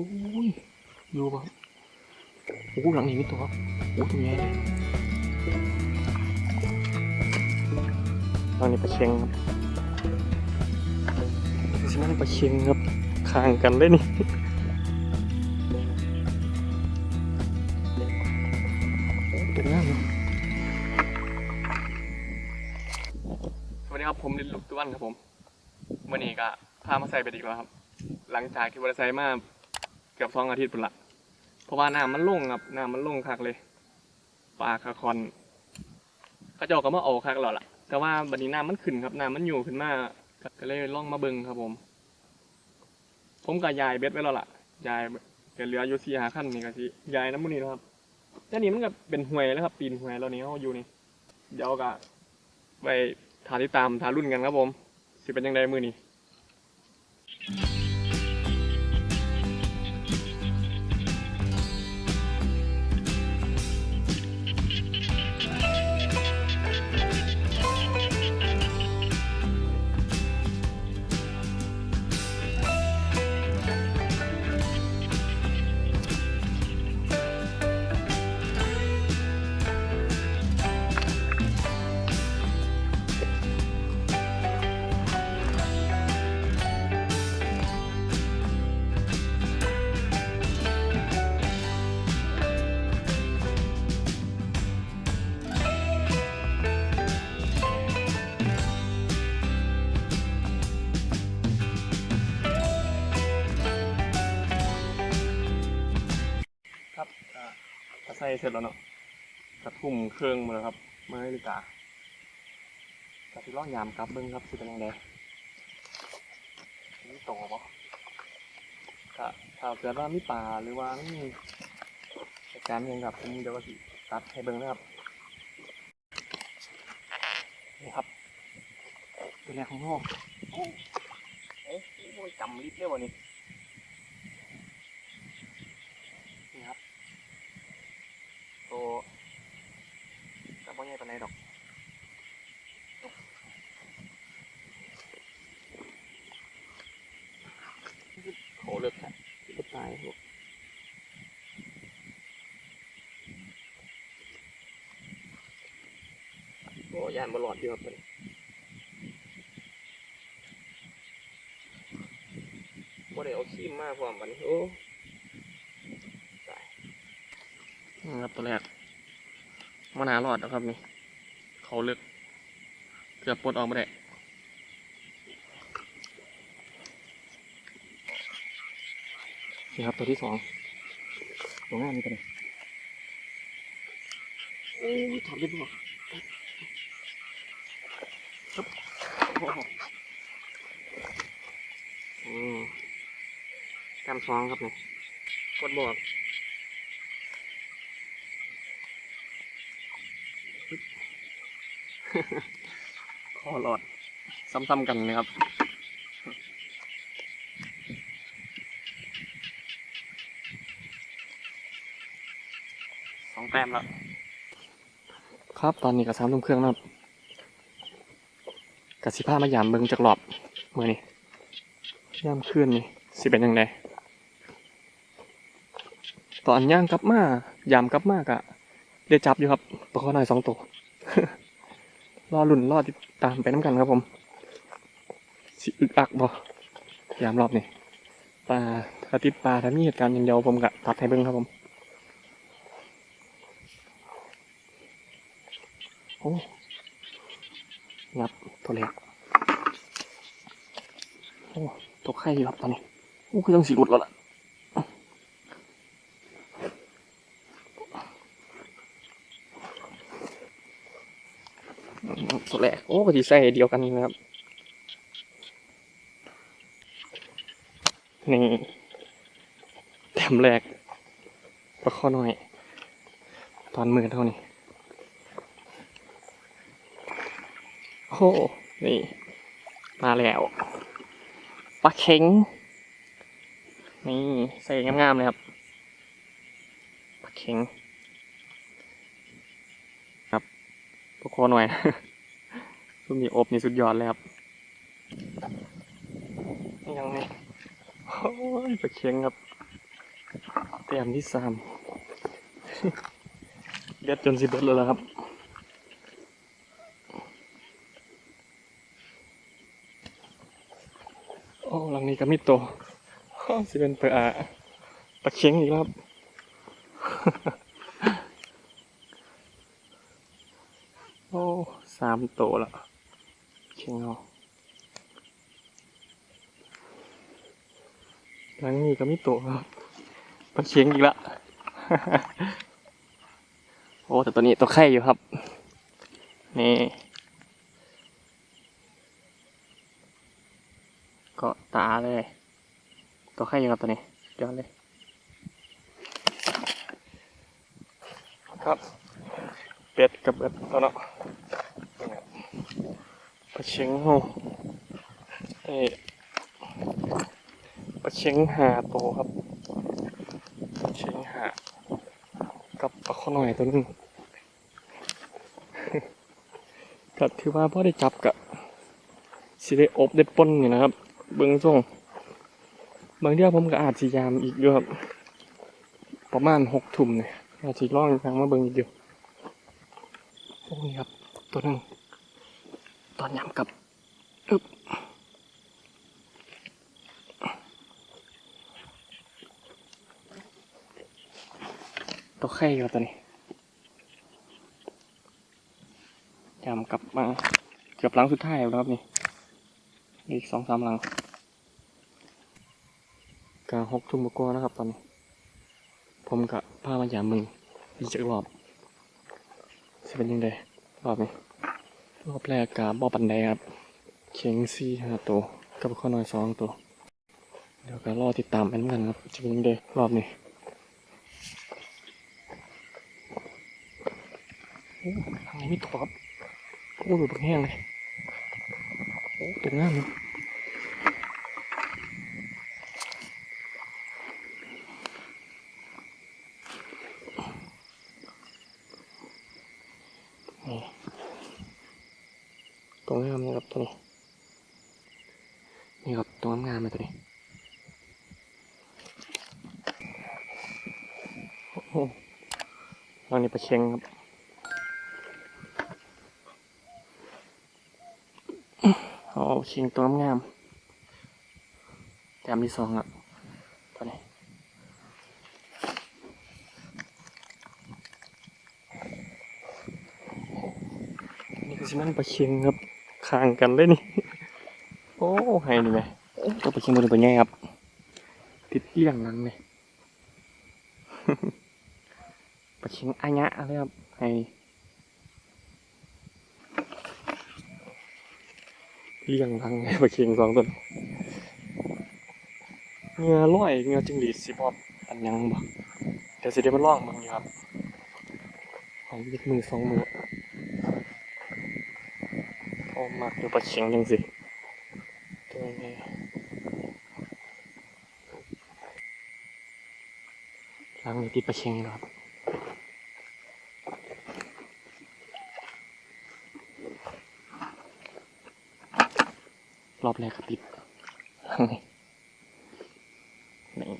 อ้ยอยู่ปะโอ้หลังนี้มีตัวโอ้ตัวใหญ่เลยหลังนี้ปลาเชงครับสินั่นปลาเชงครับข้างกันเลยนี่โอ้ตัวงามเลยสวัสดีครับผมลินลุกตะวันครับผมวันนี้ก็พามาใส่ไปอีกแล้วครับ หลังจากที่บริษัทมา เกือบสองอาทิตย์ปุ่นละเพราะว่าน้ำมันลงครับน้ำมันลงคักเลยปลาคาคอนเขาเจาก็มาเอาคักแล้วล่ะแต่ว่าบัดนี้น้ำมันขึ้นครับน้ำมันอยู่ขึ้นมาก็เลยล่องมาเบิงครับผม ผมกับยายเบ็ดไว้แล้วล่ะยายก็เหลืออยู่สี่หาขั้นนี่ก็สิยายน้ำมันนี่นะครับแต่นี่มันก็เป็นห่วยแล้วครับปีนห่วยแล้วนี่เขาอยู่นี่ เดี๋ยวก็ไปทาที่ตามทารุ่นกันครับผม สิเป็นยังไงมือนี้ ก็ใส่เสร็จแล้วเนาะกระทุ่มเครื่องมาแล้วครับมาให้ลิกากระที่ร่องยามกลับเบิ้งครับสิเป็นยังไงนี่โตปะก็ถ้าเกิดว่ามีป่าหรือว่ามีเหตุการณ์ยังครับผมเดี๋ยวก็สิตัดให้เบิ้งนะครับนี่ครับตัวแรกของโลกเอ๊ะโอ้ยจำลิฟต์ได้วะนี่นี่ครับ ตัวกับว่าใหญ่ปานใดดอกโหเลือกแค่ก็ตาย ลูกโอ้ยานบอลอดเยอะไปบ่ได้เอาขี้มาพร้อมกันโอ้ตายนี่ครับตัวแรกมานารอดนะครับนี่ เขาเลือกเกือบปลดออกมาได้ นี่ครับตัวที่สองตัวงามนี่กันเลยโอ้ยถอดเรียบร้อยครับโอ้โหอืมแกมสองครับเนี่ยกดบอกคอหลอดซ้ำๆกันเลยครับ องแต้มแล้ว ครับตอนนี้ก็สามทุ่มเครื่องแล้วครับสิผ้ามายามเบิงจากหลอบเมื่อนี้ยามคืนนี่สิเป็นยังไงตอนย่างกลับมายามกลับมากอะเดี๋ยวจับอยู่ครับปลาข้อน้อยสองตัวรอหลุนรอติดตามไปน้ำกันครับผมสิอึกอักบ่ยามรอบนี่ปลาถ้าติดปลาถ้ามีเหตุการณ์อย่างเดียวผมกะตัดให้เบิ่งครับผม โอ้ งับตัวเล็กโอ้ตัวไข่ครับตอนนี้โอ้คือต้องสีหลุดแล้วล่ะตัวแรกโอ้ก็สีใส่เดียวกันนี่นะครับนี่แต้มแรกปลาข้อน้อย ตอนมือเท่านี้ โอ้นี่ มาแล้วปลาเข็ง นี่ใส่งามๆเลยครับปลาเข็ง ครับพวกคอหน่อยสุดมีอบนี่สุดยอดเลยครับยังไงโอ้ยปลาเข็งครับแต้มที่สามเลียดจนสิบเอ็ดเลยแล้วครับ โอ้หลังนี้ ก็มีโตสิเป็นเปลาปลาเค็งอีกแล้วครับโอ้สามโตละเค็งเอาหลังนี้ก็มีโตครับปลาเค็งอีกละโอ้แต่ตัวนี้ตัวไข่อยู่ครับ นี่ ก็ตาเลย ตัวไข่อยู่ครับตัวนี้ย้อนเลย ครับเป็ดกับเบ็ดตัวเนาะนี่ครับปลาเชียงโหเอ้ยปลาเชียงหาโตครับปลาเชียงหากับปลาข้อหน่อยตัวหนึงก็ถือว่าพอได้จับกับสิได้อบได้ป่นอยู่นะครับ เบิ้งส่งบางเดียวผมก็อาจสิยามอีกอยู่ครับ ประมาณหกทุ่มเนี่ยอาจสิล่องทางมาเบิ้งอีกอยู่โอ้นี่ครับ ตัวหนึงตอนยำกับอึบตัวไข่ครับตัวนี้ยำกลับมาเกือบหลังสุดท้ายแล้วครับนี่อีกสองสามหลัง กาหกทุ่มกว่านะครับตอนนี้ ผมกับพามาหยามมึงอีกจักรอบจะเป็นยังไงรอบนี้รอบแรกกาบอปันไดครับเข็งซี่ห้าตัวกับข้อน้อยสองตัว เดี๋ยวก็รอติดตามกันเหมือนกันครับจะเป็นยังไงรอบนี้โอ้ทางนี้มีตัวครับโอ้ดูเป็นแห้งเลยโอ้ตัวงามเลยนี่ตัวงามเลย ครับตัวนี้ นี่ครับตัวงามๆเลยตัวนี้โอ้โหตอนนี้ปลาเค็งครับเอาชิงตัวงามแต้มที่สองอะตัวนี้นี่คือสิมันปลาเชียงครับ คางกันเลยนี่ โอ้ให้นี่ไหมตัวปลาเชียงตัวนี้เป็นไงครับ ติดเลี้ยงหลังเลยปเชียงอายะอะไรครับให้เลี้ยงรังไงปลาเค็งสองตัวเงือร้อยเงือจิงหรีดสิบอบอันยังบ่เดี๋ยวสิได้มาลองมึงอยู่ครับของยึดมือสองมือ อ้มักอยู่ปลาเค็งจังสิตัวนี้รังนี้ติดปลาเค็งอยู่ครับรอบแรกก็ปิดนี่นี่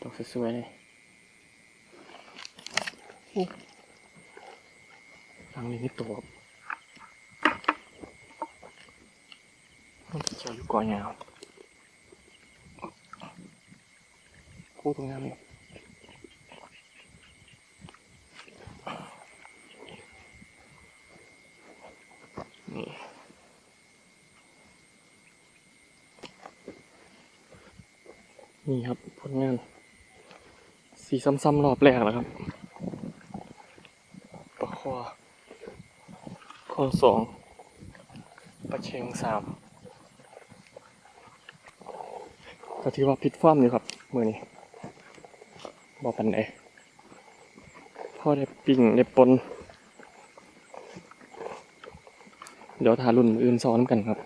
ตกสวยๆเลยโอ้ทางนี้นี่ตัวมัน เกี่ยวอยู่ก่อนยาวคู่ตรงนี้นี่นี่นี่ครับผลงาน สีซ้ำๆรอบแรกแล้วครับปลาคอคอสองปลาเชงสาม ก็ถือว่าพิดฟ้าร์มอยู่ครับ มือนี้บอกปันไหนพ่อได้ปิ่งได้ปน เดี๋ยวทารุ่นอื่นซ้อนกันครับ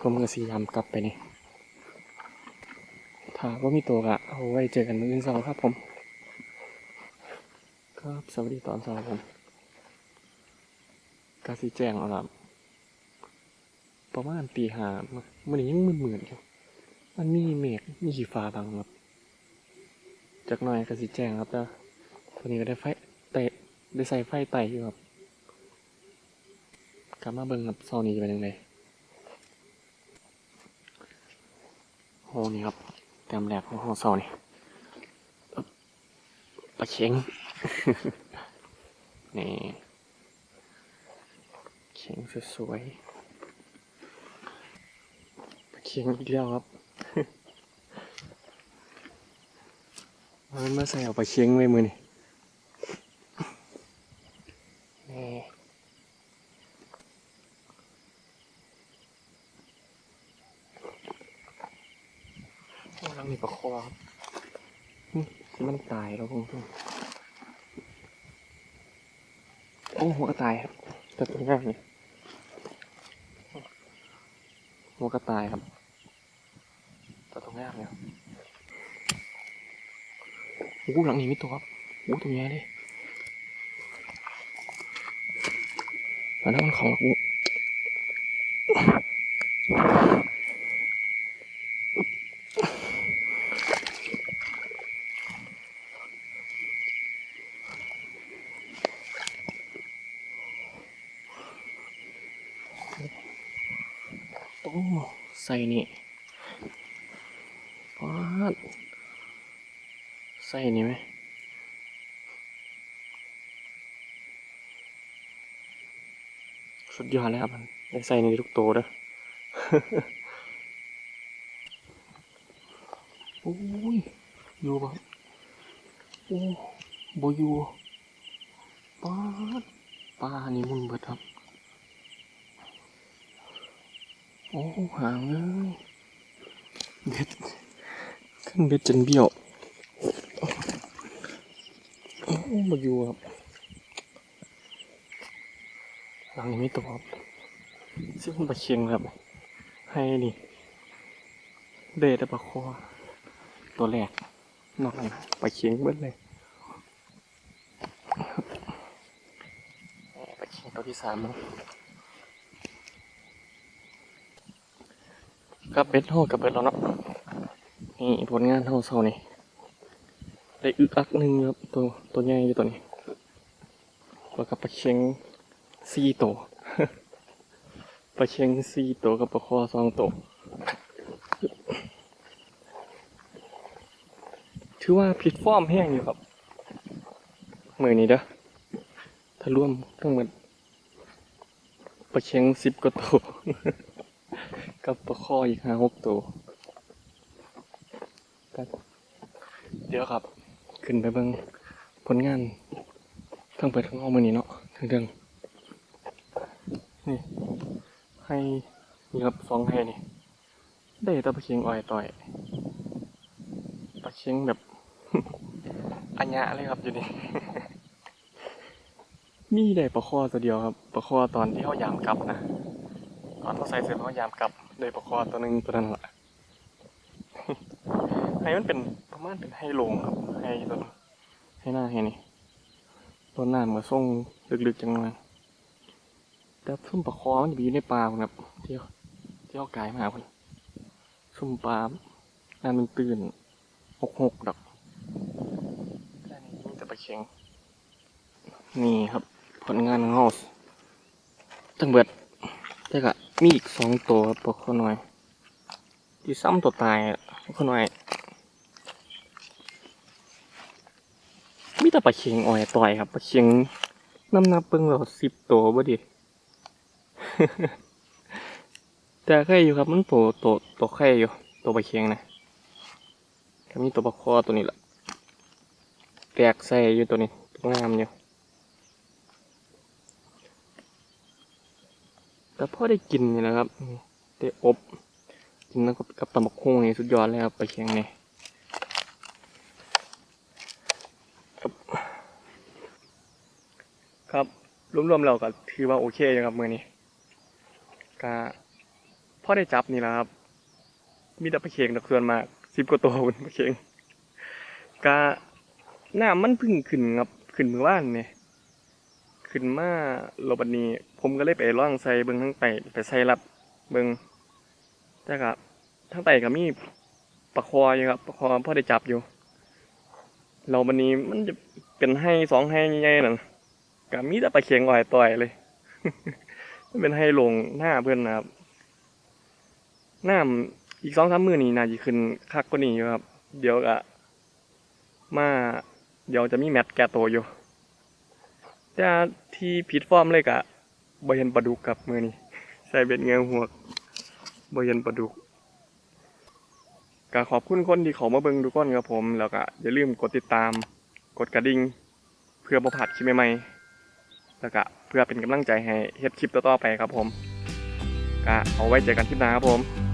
ผมกับสียามกลับไปนี่ถ้าว่ามีตัวกะเอาไว้เจอกันมืออื่นเสาร์ครับผม ครับสวัสดีตอนเสาร์ผมกาสีแจ้งเอาละ ประมาณตีหามื่อนี้ยังมืดๆอยู่มันมีเมฆมีสีฟ้าบางครับจากหน่อยก็สีแจ้งครับแล้วตัวนี้ก็ได้ไฟไต่ได้ใส่ไฟไต่อยู่ครับกลับมาเบิ่งครับเสานี้จะเป็นยังไงโหนี่ครับแต้มแรกของของเสานี่ปลาเค็งนี่เค็งสวยๆ เค็งอีกแล้วครับมันมาใส่เอาปเค็งไว้มือนี่นี่โอ้ลังนี่ปลาคอครับมันตายแล้วพงทุกโอ้หัวกระต่ายครับแต่ตัวง่ายนี่หัวกระต่ายครับ แต่ตัวง่ายเนี่ยโอ้หหลังนี้มีตัวครับโอ้ตัวใหญ่เลยแล้วนั่นมันของกูโอ้ใส่นี่ ใส่นี่ไหมสุดยอดเลยครับมันได้ใส่ในทุกโตวเด้อโอ้ยอยู่ปะโอ้บอยู่ปาดปลานี่มุนเบิดครับ โอ้หางเลยเบ็ด ขึ้นเบ็ดจนเบี้ยวโอ้มาอยู่ครับ หลังนี้ไม่ตัวครับซึ่งปลาเชียงครับ ให้นี่ เดทปลาคอตัวแรก นอกนั้นปลาเชียงเบิ้ลเลยปลาเชียงตัวที่สามมั้งกับเบ็ดห่อกับเบ็ดแล้วเนาะ นี่ผลงานเท่าเท่านี่ได้อึกอักหนึ่งครับตัวตัวใหญ่อยู่ตัวนี้แล้วก็ปลาเค็งสี่ตัวปลาเค็งสี่ตัวกับปลาคอสองตัวถือว่าผิดฟอร์มแห้งอยู่ครับมือนี้เด้อถ้ารวมทั้งหมดปลาเค็งสิบกว่าตัวกับปลาคออีกห้าหกตัว ก็เดี๋ยวครับ ขึ้นไปเบิ่งผลงานทั้งเปิดทั้งออกมือนี้เนาะทั้งเดิงนี่ ให้นี่ครับสองให้นี่ ได้ตะปลาเคียงอ่อยต่อยปลาเคียงแบบ อัญญะเลยครับอยู่นี่ มีได้ปลาคอตัวเดียวครับปลาคอตอนที่เขายามกลับนะตอนเขาใส่เสร็จเขายามกลับได้ปลาคอตัวหนึ่งตัวนั้นแหละ ให้มันเป็นประมาณเป็นไฮโลงครับไฮตัวนี้ให้หน้าให้นี่ต้นน้ำกับส่งลึกๆจังเลยแต่ซุ่มปลาคอมันจะอยู่ในปลาพุ่นครับเที่ยวเที่ยวกายมาคนซุ่มปลาน้ำมันตื่นหกหกดอกแค่นี้มีแต่ปเค็งนี่ครับ ผลงานของเราตั้งเบิดแต่ก็มีอีกสองตัวครับปลาคอน้อย ที่ซ้ำตัวตายอะปลาคอน้อย แต่ปลาเค็งอ่อยต่อยครับปลาเค็งน้ำนับเบิ่งแล้วสิบตัวบ่ดิแต่ไข่อยู่ครับมันตัวตัวตัวไข่อยู่ตัวปลาเค็งนะก็มีตัวปลาคอตัวนี้แหละแตกใส่อยู่ตัวนี้ตัวงามอยู่แต่พอได้กินนี่นะครับได้อบกินแล้วกับกับตำบักหุ่งนี่สุดยอดเลยครับปลาเค็งนี่ ครับรวมๆเราก็ถือว่าโอเคอยู่ครับมือนี้ก็พอได้จับนี่แหละครับ มีแต่ปลาเค็งดอกส่วนมากสิบกว่าตัวปลาเค็งก็น้ำมันพึ่งขึ้นครับขึ้นเมื่อวานเนี่ยขึ้นมาโลบันนี้ ผมก็เลยไปล่องใส่เบิ้งทั้งไตไปใส่รับเบิ้งแต่ก็ทั้งไตก็มีปลาคออยู่ครับปลาคอพ่อได้จับอยู่ เราวันนี้มันจะเป็นให้สองให้ใหญ่ๆนั่นก็มีแต่ปลาเข็งอ่อยต่อยเลย มันเป็นให้ลงหน้าเพื่อนนะครับน้ำอีกสองสามมือนี่นาจะขึ้นคักกว่านี้อยู่ครับ เดี๋ยวก็มาเดี๋ยวจะมีแมตช์แก้ตัวอยู่แต่ที่ผิดฟอร์มเลยกะบ่เห็นปลาดุกครับมือนี้ใส่เบ็ดเงาหัวบ่เห็นปลาดุก ก็ขอบคุณคนที่เขามาเบิ่งทุกคนครับผม แล้วก็อย่าลืมกดติดตาม กดกระดิ่ง เพื่อบ่พลาดคลิปใหม่ๆแล้วก็เพื่อเป็นกำลังใจให้เฮ็ดคลิปต่อๆไปครับผมก็เอาไว้เจอกันคลิปหน้าครับผม